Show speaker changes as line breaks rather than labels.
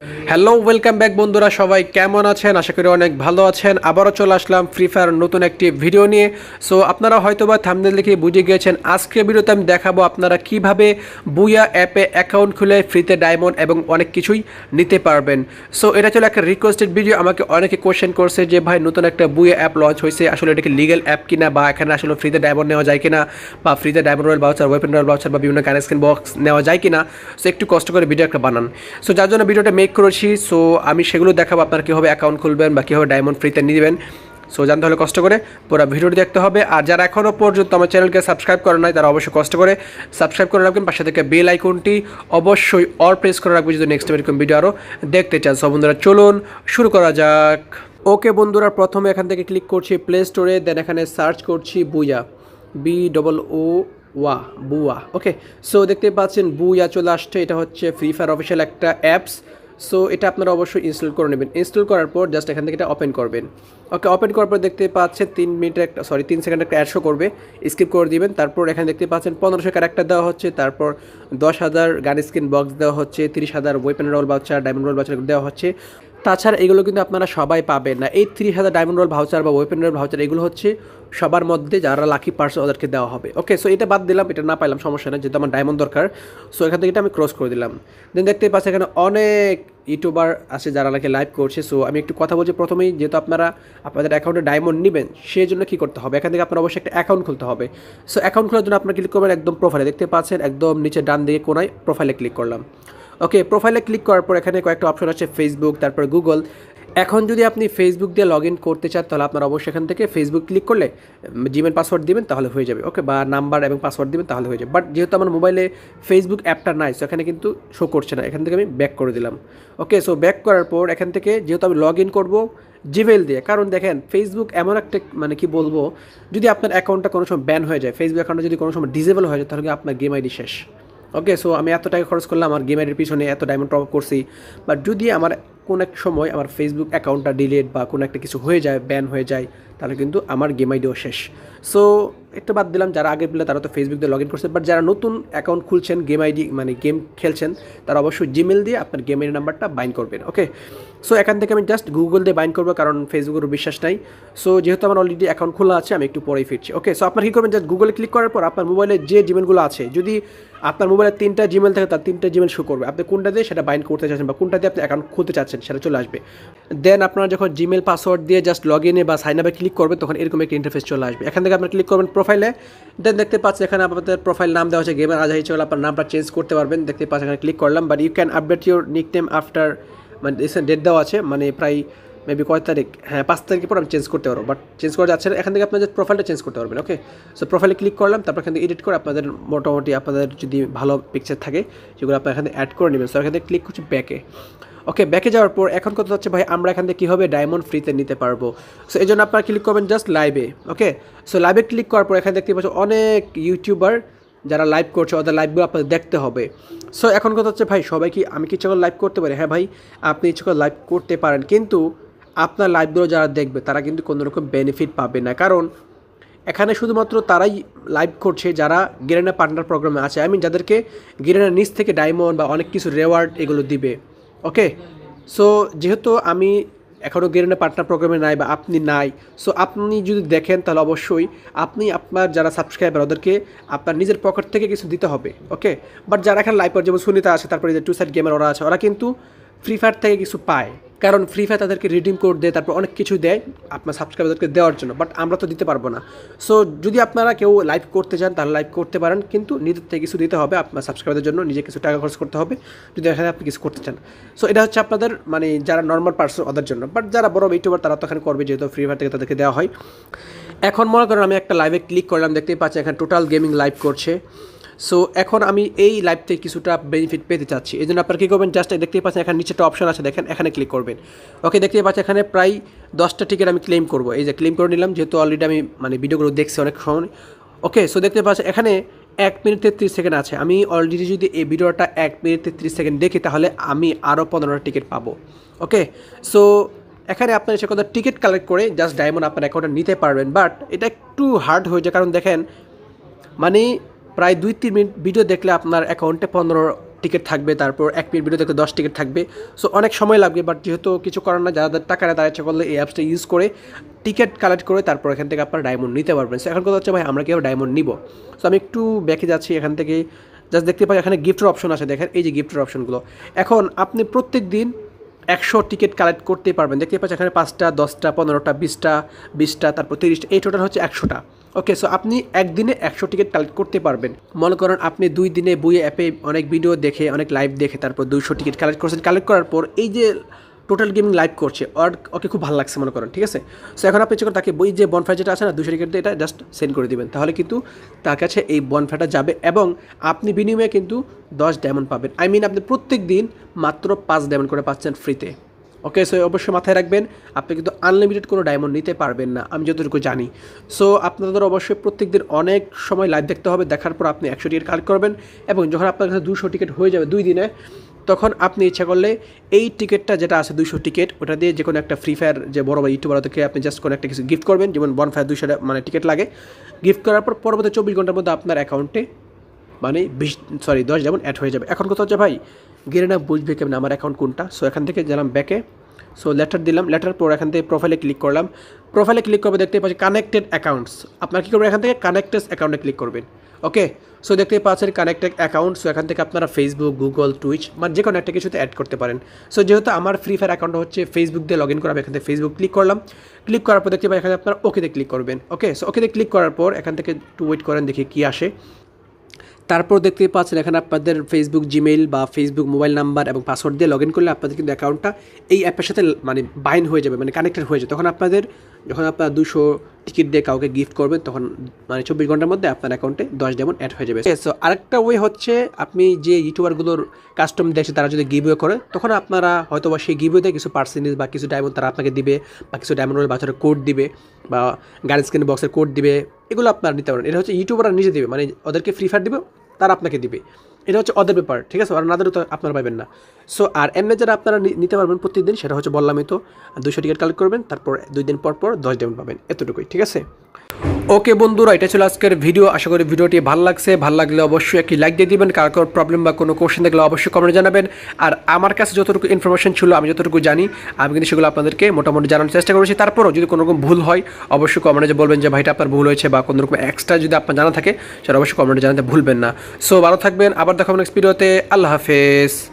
Yeah. Hello welcome back বন্ধুরা, সবাই কেমন আছেন? আশা করি অনেক ভালো আছেন। আবারও চলে আসলাম ফ্রি ফায়ার নতুন একটি ভিডিও নিয়ে। সো আপনারা হয়তো বা থামনেল দেখে বুঝে গিয়েছেন, আজকের ভিডিওতে আমি দেখাবো আপনারা কীভাবে বুয়া অ্যাপে অ্যাকাউন্ট খুলে ফ্রিতে ডায়মন্ড এবং অনেক কিছুই নিতে পারবেন। সো এটা ছিল একটা রিকোয়েস্টেড ভিডিও আমাকে অনেকে কোয়েশ্চেন করছে যে, ভাই, নতুন একটা বুয়া অ্যাপ লঞ্চ হয়েছে। আসলে এটা কি লিগেল অ্যাপ কিনা বা এখানে আসলে ফ্রিতে ডায়মন্ড নেওয়া যায় কিনা বা ফ্রিতে diamond royal voucher weapon royal voucher বা বিভিন্ন কানেকশন বক্স নেওয়া যায় কিনা? সো একটু কষ্ট করে ভিডিও একটা বানান। সো যার জন্য ভিডিওটা মেক করেছি সো আমি সেগুলো দেখাবো আপনার কীভাবে অ্যাকাউন্ট খুলবেন বা কীভাবে ডায়মন্ড ফ্রিতে নেবেন। সো জানতে হলে কষ্ট করে পুরো ভিডিওটি দেখতে হবে। আর যারা এখনও পর্যন্ত আমার চ্যানেলকে সাবস্ক্রাইব করে নাই, তারা অবশ্যই কষ্ট করে সাবস্ক্রাইব করে রাখবেন। পাশে থেকে বেল আইকনটি অবশ্যই অল প্রেস করে রাখবেন, যদি নেক্সট এরকম ভিডিও আরও দেখতে চান। সব বন্ধুরা, চলুন শুরু করা যাক। ওকে বন্ধুরা, প্রথমে এখান থেকে ক্লিক করছি প্লে স্টোরে দেন এখানে সার্চ করছি বুয়া। বি ডবল ও ওয়া বুয়া। ওকে সো দেখতে পাচ্ছেন বুয়া চলে আসছে। এটা হচ্ছে ফ্রি ফায়ার অফিসিয়াল একটা অ্যাপস সো এটা আপনারা অবশ্যই ইনস্টল করে নেবেন। ইনস্টল করার পর জাস্ট এখান থেকে এটা ওপেন করবেন। ওকে ওপেন করার পর দেখতে পাচ্ছেন তিন মিনিটের একটা সরি তিন সেকেন্ড একটা অ্যাড শো করবে। স্কিপ করে দিবেন। তারপর এখানে দেখতে পাচ্ছেন পনেরোশো ক্যারেক্টার দেওয়া হচ্ছে। তারপর দশ হাজার গান স্ক্রিন বক্স দেওয়া হচ্ছে। তিরিশ হাজার ওয়েপেন রোল বাচ্চা ডায়মন্ড রোল বাচ্চা দেওয়া হচ্ছে। তাছাড়া এগুলো কিন্তু আপনারা সবাই পাবেন না। এই থ্রি হাজার ডায়মন্ড রোল ভাউচার বা ওয়েপেন রোল ভাউচার এগুলো হচ্ছে সবার মধ্যে যারা লাকি পার্সন ওদেরকে দেওয়া হবে। ওকে সো এটা বাদ দিলাম, এটা না পাইলাম, সমস্যা নেই, যেহেতু আমার ডায়মন্ড দরকার। সো এখান থেকে এটা আমি ক্রস করে দিলাম। দেন দেখতে পাচ্ছি এখানে অনেক ইউটিউবার আছে যারা নাকি লাইভ করছে। সো আমি একটু কথা বলছি প্রথমেই, যেহেতু আপনারা আপনাদের অ্যাকাউন্টে ডায়মন্ড নেবেন সেই জন্য কী করতে হবে? এখান থেকে আপনার অবশ্যই একটা অ্যাকাউন্ট খুলতে হবে। সো অ্যাকাউন্ট খোলার জন্য আপনার ক্লিক করবেন একদম প্রোফাইলে দেখতে পাচ্ছেন একদম নিচে ডান দিকে কোনায় প্রোফাইলে ক্লিক করলাম। ওকে প্রোফাইলে ক্লিক করার পর এখানে কয়েকটা অপশন আছে ফেসবুক তারপর গুগল এখন যদি আপনি ফেসবুক দিয়ে লগ ইন করতে চান, তাহলে আপনার অবশ্যই এখান থেকে ফেসবুক ক্লিক করলে জিমেল পাসওয়ার্ড দিবেন, তাহলে হয়ে যাবে ওকে বা নাম্বার এবং পাসওয়ার্ড দিবেন, তাহলে হয়ে যাবে। বাট যেহেতু আমার মোবাইলে ফেসবুক অ্যাপটা নাই সো এখানে কিন্তু শো করছে না। এখান থেকে আমি ব্যাক করে দিলাম ওকে সো ব্যাক করার পর এখান থেকে যেহেতু আমি লগ ইন করব জিমেল দিয়ে। কারণ দেখেন ফেসবুক এমন একটা মানে কি বলব, যদি আপনার অ্যাকাউন্টটা কোনো সময় ব্যান হয়ে যায় ফেসবুক অ্যাকাউন্টটা যদি কোনো সময় ডিজেবল হয়ে যায়, তাহলে আপনার গেম আইডি শেষ। ওকে সো আমি এত টাকা খরচ করলাম, আমার গেমের পিছনে এত ডায়মন্ড টপ করছি। বাট যদি আমার কোন এক সময় আমার ফেসবুক অ্যাকাউন্টটা ডিলিট বা কোনো একটা কিছু হয়ে যায় ব্যান হয়ে যায়, তাহলে কিন্তু আমার গেম আইডিও শেষ। সো একটু বাদ দিলাম, যারা আগে পেলে তারা তো ফেসবুক দিয়ে লগ ইন করছে বাট যারা নতুন অ্যাকাউন্ট খুলছেন গেম আইডি মানে গেম খেলছেন, তারা অবশ্যই জিমেল দিয়ে আপনার গেম আইডি নাম্বারটা বাইন করবেন ওকে সো এখান থেকে আমি জাস্ট গুগল দিয়ে বাইন করব, কারণ ফেসবুকের বিশ্বাস নাই। সো যেহেতু আমার অলরেডি অ্যাকাউন্ট খোলা আছে, আমি একটু পরেই ফিরছি ওকে সো আপনার কী করবেন জাস্ট গুগলে ক্লিক করার পর আপনার মোবাইলে যে জিমেলগুলো আছে, যদি আপনার মোবাইলে তিনটা জিমেল থাকে, তার তিনটা জিমেল শো করবে। আপনি কোনটা দিয়ে সেটা বাইন্ড করতে চাচ্ছেন বা কোনটা দিয়ে আপনি অ্যাকাউন্ট খুলতে চাচ্ছেন সেটা চলে আসবে। দেন আপনারা যখন জিমেল পাসওয়ার্ড দিয়ে জাস্ট লগ ইনে বা সাইন আপে ক্লিক করবেন, তখন এরকম একটি ইন্টারফেস চলে আসবে। এখান থেকে আপনার ক্লিক করবেন প্রোফাইলে দেন দেখতে পাচ্ছেন এখানে আপনাদের প্রোফাইল নাম দেওয়া হচ্ছে গেমার আজাহি চলে আপনার নামটা চেঞ্জ করতে পারবেন। দেখতে পাচ্ছেন এখানে ক্লিক করলাম but you can update your nick name after মানে ডেট দেওয়া আছে মানে প্রায় মেবি কয় তারিখ হ্যাঁ পাঁচ তারিখের পর আমি চেঞ্জ করতে পারব বাট চেঞ্জ করা যাচ্ছে না। এখান থেকে আপনাদের প্রোফাইলটা চেঞ্জ করতে পারবেন ওকে সো প্রোফাইলে ক্লিক করলাম, তারপর এখান থেকে এডিট করে আপনাদের মোটামুটি আপনাদের যদি ভালো পিকচার থাকে, সেগুলো আপনার এখানে অ্যাড করে নেবেন। সো এখান থেকে ক্লিক করছি ব্যাকে ওকে ব্যাকে যাওয়ার পর এখন কথা হচ্ছে, ভাই, আমরা এখান থেকে কীভাবে ডায়মন্ড ফ্রিতে নিতে পারব? সো এই জন্য আপনারা ক্লিক করবেন জাস্ট লাইভে ওকে সো লাইভে ক্লিক করার পর এখানে দেখতে পাচ্ছেন অনেক ইউটিউবার যারা লাইভ করছে, ওদের লাইভগুলো আপনাদের দেখতে হবে। সো এখন কথা হচ্ছে, ভাই, সবাই কি, আমি কি ইচ্ছা করে লাইভ করতে পারি? হ্যাঁ ভাই, আপনি ইচ্ছা করে লাইভ করতে পারেন, কিন্তু আপনার লাইভগুলো যারা দেখবে, তারা কিন্তু কোনো রকম বেনিফিট পাবে না। কারণ, এখানে শুধুমাত্র তারাই লাইভ করছে, যারা গিরেনা পার্টনার প্রোগ্রামে আছে। আই মিন যাদেরকে গিরেনার নিচ থেকে ডায়মন্ড বা অনেক কিছু রেওয়ার্ড এগুলো দিবে। ওকে সো যেহেতু আমি এখনও গেরেনা পার্টনার প্রোগ্রামে নাই বা আপনি নাই সো আপনি যদি দেখেন, তাহলে অবশ্যই আপনি আপনার যারা সাবস্ক্রাইবার ওদেরকে আপনার নিজের পকেট থেকে কিছু দিতে হবে। ওকে বাট যারা এখানে লাইভ যেমন সুনিতা আছে, তারপরে যে টু সাইড গেমার ওরা আছে, ওরা কিন্তু ফ্রি ফায়ার থেকে কিছু পায়। কারণ ফ্রি ফায়ার তাদেরকে রিডিম কোড দেয়, তারপর অনেক কিছু দেয়, আপনার সাবস্ক্রাইবারদেরকে দেওয়ার জন্য বাট আমরা তো দিতে পারব না। সো যদি আপনারা কেউ লাইভ করতে চান, তাহলে লাইভ করতে পারেন, কিন্তু নিজের থেকে কিছু দিতে হবে, আপনার সাবস্ক্রাইবারদের জন্য নিজে কিছু টাকা খরচ করতে হবে, যদি এখানে আপনি কিছু করতে চান। সো এটা হচ্ছে আপনাদের মানে যারা নর্মাল পার্সন ওদের জন্য। বাট যারা বড় ইউটিউবার তারা তো এখানে করবে, যেহেতু ফ্রি ফায়ার থেকে তাদেরকে দেওয়া হয়। এখন মনে করেন আমি একটা লাইভে ক্লিক করলাম, দেখতেই পাচ্ছি এখানে টোটাল গেমিং লাইভ করছে। সো এখন আমি এই লাইভ থেকে কিছুটা বেনিফিট পেতে চাচ্ছি। এই জন্য আপনারা কী করবেন? জাস্ট দেখতেই পাচ্ছেন, এখানে নিচে একটা অপশন আছে, দেখেন, এখানে ক্লিক করবেন। ওকে দেখতেই পাচ্ছেন, এখানে প্রায় দশটা টিকিট আমি ক্লেম করব। এই যে ক্লেম করে নিলাম, যেহেতু অলরেডি আমি মানে ভিডিওগুলো দেখছি অনেক সময়। ওকে সো দেখতে পাচ্ছেন, এখানে এক মিনিট তেত্রিশ সেকেন্ড আছে। আমি অলরেডি যদি এই ভিডিওটা এক মিনিট তেত্রিশ সেকেন্ড দেখি, তাহলে আমি আরও পনেরোটা টিকিট পাবো। ওকে সো এখানে আপনার সে কথা টিকিট কালেক্ট করে জাস্ট ডায়মন্ড আপনার অ্যাকাউন্টে নিতে পারবেন। বাট এটা একটু হার্ড হয়ে যায়, কারণ দেখেন মানে প্রায় দুই, তিন মিনিট ভিডিও দেখলে আপনার অ্যাকাউন্টে পনেরো টিকিট থাকবে, তারপর এক মিনিট ভিডিও দেখতে দশ টিকিট থাকবে। সো অনেক সময় লাগবে বাট যেহেতু কিছু করার না যাদের টাকা নেই তারা ইচ্ছা করলে এই অ্যাপসটা ইউজ করে টিকিট কালেক্ট করে তারপর এখান থেকে আপনারা ডায়মন্ড নিতে পারবেন। সো এখন কথা হচ্ছে, ভাই, আমরা কেউ ডায়মন্ড নিব? সো আমি একটু ব্যাকে যাচ্ছি, এখান থেকে জাস্ট দেখতে পাই, এখানে গিফটের অপশন আছে, দেখেন, এই যে গিফটের অপশনগুলো এখন আপনি প্রত্যেক দিন একশো টিকিট কালেক্ট করতে পারবেন। দেখতে পাচ্ছেন, এখানে পাঁচটা, দশটা, পনেরোটা, বিশটা বিশটা, তারপর তিরিশটা, এই টোটাল হচ্ছে একশোটা। ওকে সো আপনি একদিনে একশো টিকিট কালেক্ট করতে পারবেন। মনে করেন আপনি দুই দিনে বইয়ে অ্যাপে অনেক ভিডিও দেখে, অনেক লাইভ দেখে, তারপর দুইশো টিকিট কালেক্ট করছেন। কালেক্ট করার পর এই যে টোটাল গেমিং লাইভ করছে, ওর ওকে খুব ভালো লাগছে মনে করেন, ঠিক আছে? সো এখন আপনি চেক তাকে বই যে বনফায়ার যেটা আছে না দুশো টিকিট এটা জাস্ট সেন্ড করে দিবেন, তাহলে কিন্তু তার কাছে এই বনফায়ারটা যাবে এবং আপনি বিনিময়ে কিন্তু দশ ডায়মন্ড পাবেন। আই মিন আপনি প্রত্যেক দিন মাত্র পাঁচ ডায়মন্ড করে পাচ্ছেন ফ্রিতে ওকে সো অবশ্যই মাথায় রাখবেন, আপনি কিন্তু আনলিমিটেড কোনো ডায়মন্ড নিতে পারবেন না, আমি যতটুকু জানি। সো আপনাদের অবশ্যই প্রত্যেক দিন অনেক সময় লাইভ দেখতে হবে, দেখার পর আপনি একশো টিকিট কালেক্ট করবেন এবং যখন আপনার কাছে দুশো টিকিট হয়ে যাবে দুই দিনে, তখন আপনি ইচ্ছা করলে এই টিকিটটা যেটা আছে দুশো টিকিট ওটা দিয়ে যে কোনো একটা ফ্রি ফায়ার যে বড় বা ইউটিউবার থেকে আপনি জাস্ট কোনো একটা কিছু গিফট করবেন, যেমন বন ফায়ার দুশো মানে টিকিট লাগে। গিফট করার পর পরবর্তী চব্বিশ ঘণ্টার মধ্যে আপনার অ্যাকাউন্টে মানে বিশ সরি দশ যেমন অ্যাড হয়ে যাবে। এখন কথা হচ্ছে ভাই গেলে না বুঝবে কেমন আমার অ্যাকাউন্ট কোনটা। সো এখান থেকে গেলাম ব্যাকে সো লেটার দিলাম। লেটার পর এখান থেকে প্রোফাইলে ক্লিক করলাম। প্রোফাইলে ক্লিক করবে দেখতে পাচ্ছি কানেক্টেড অ্যাকাউন্টস আপনার কী করবেন? এখান থেকে কানেক্টেড অ্যাকাউন্টে ক্লিক করবেন। ওকে সো দেখতে পাচ্ছেন কানেক্টেড অ্যাকাউন্ট সো এখান থেকে আপনারা ফেসবুক গুগল টুইচ মানে যে কোনো একটা কিছুতে অ্যাড করতে পারেন। সো যেহেতু আমার ফ্রি ফায়ার অ্যাকাউন্ট হচ্ছে ফেসবুক দিয়ে লগ ইন করা এখান থেকে ফেসবুক ক্লিক করলাম। ক্লিক করার পর দেখতে পাই এখানে আপনারা ওকেতে ক্লিক করবেন। ওকে সো ওকেতে ক্লিক করার পর এখান থেকে একটু ওয়েট করেন, দেখি কী আসে। তারপর দেখতে পাচ্ছেন এখানে আপনাদের ফেসবুক জিমেইল বা ফেসবুক মোবাইল নাম্বার এবং পাসওয়ার্ড দিয়ে লগ ইন করলে আপনাদের কিন্তু অ্যাকাউন্টটা এই অ্যাপের সাথে মানে বাইন হয়ে যাবে মানে কানেক্টেড হয়ে যাবে। তখন আপনাদের, যখন আপনারা দুশো টিকিট দিয়ে কাউকে গিফট করবেন, তখন মানে চব্বিশ ঘণ্টার মধ্যে আপনার অ্যাকাউন্টে দশ যেমন অ্যাড হয়ে যাবে। সো আরেকটা ওয়ে হচ্ছে আপনি যে ইউটিউবারগুলোর কাস্টম দেখছে, তারা যদি গিভওয়ে করে, তখন আপনারা হয়তো বা সেই গিভওয়েতে কিছু পার্সেন্টেজ বা কিছু ডায়মন্ড তারা আপনাকে দিবে বা কিছু ডায়মন্ড বাচ্চারা কোড দিবে বা গাড়ি স্ক্রিন বক্সের কোড দিবে, এগুলো আপনারা নিতে পারেন। এটা হচ্ছে ইউটিউবাররা নিজে দিবে মানে ওদেরকে ফ্রি ফায়ার দিবে তারা আপনাকে দিবে। এটা হচ্ছে অদের ব্যাপার, ঠিক আছে? আর নাদেরও তো আপনারা পাবেন না। সো আর এমনি যারা আপনারা নিতে পারবেন প্রতিদিন, সেটা হচ্ছে বললামই তো দুশো টিকিট কালেক্ট করবেন, তারপর দুই দিন পর পর দশ ডেমন পাবেন, এতটুকুই, ঠিক আছে? ওকে বন্ধুরা এটা ছিল আজকের ভিডিও আশা করি ভিডিওটি ভালো লাগছে। ভালো লাগলে অবশ্যই একটি লাইক দিয়ে দিবেন। কার কার প্রবলেম বা কোনো কোশ্চেন থাকলে অবশ্যই কমেন্টে জানাবেন। আর আমার কাছে যতটুকু ইনফরমেশন ছিল, আমি যতটুকু জানি, আমি কিন্তু সেগুলো আপনাদেরকে মোটামুটি জানানোর চেষ্টা করেছি। তারপরও যদি কোনো রকম ভুল হয়, অবশ্যই কমেন্টে বলবেন যে, ভাইটা আপনার ভুল হয়েছে বা কোনো রকম এক্সট্রা যদি আপনার জানা থাকে, সেটা অবশ্যই কমেন্টে জানাতে ভুলবেন না। সো ভালো থাকবেন। আবার দেখাবো নেক্সট ভিডিওতে আল্লাহ হাফেজ।